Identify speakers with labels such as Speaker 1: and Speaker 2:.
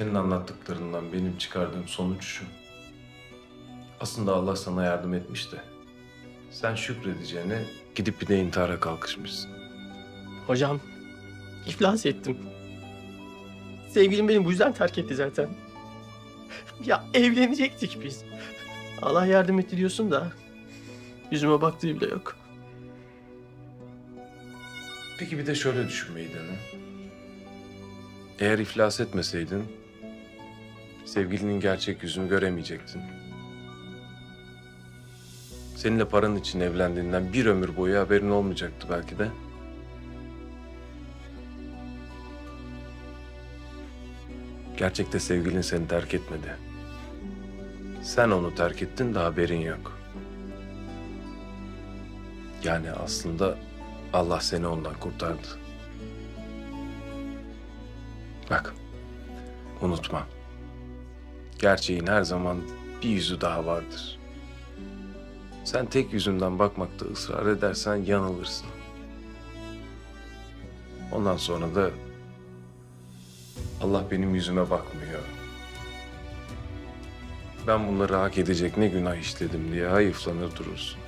Speaker 1: Senin anlattıklarından benim çıkardığım sonuç şu. Aslında Allah sana yardım etmiş de. Sen şükredeceğine gidip bir de intihara kalkışmışsın.
Speaker 2: Hocam, iflas ettim. Sevgilim beni bu yüzden terk etti zaten. Ya evlenecektik biz. Allah yardım etti diyorsun da yüzüme baktığı bile yok.
Speaker 1: Peki bir de şöyle düşünmeyi dene. Eğer iflas etmeseydin, sevgilinin gerçek yüzünü göremeyecektin. Seninle paran için evlendiğinden bir ömür boyu haberin olmayacaktı belki de. Gerçekte sevgilin seni terk etmedi. Sen onu terk ettin de haberin yok. Yani aslında Allah seni ondan kurtardı. Bak, unutma. Gerçeğin her zaman bir yüzü daha vardır. Sen tek yüzünden bakmakta ısrar edersen yanılırsın. Ondan sonra da Allah benim yüzüme bakmıyor. Ben bunları hak edecek ne günah işledim diye hayıflanır durursun.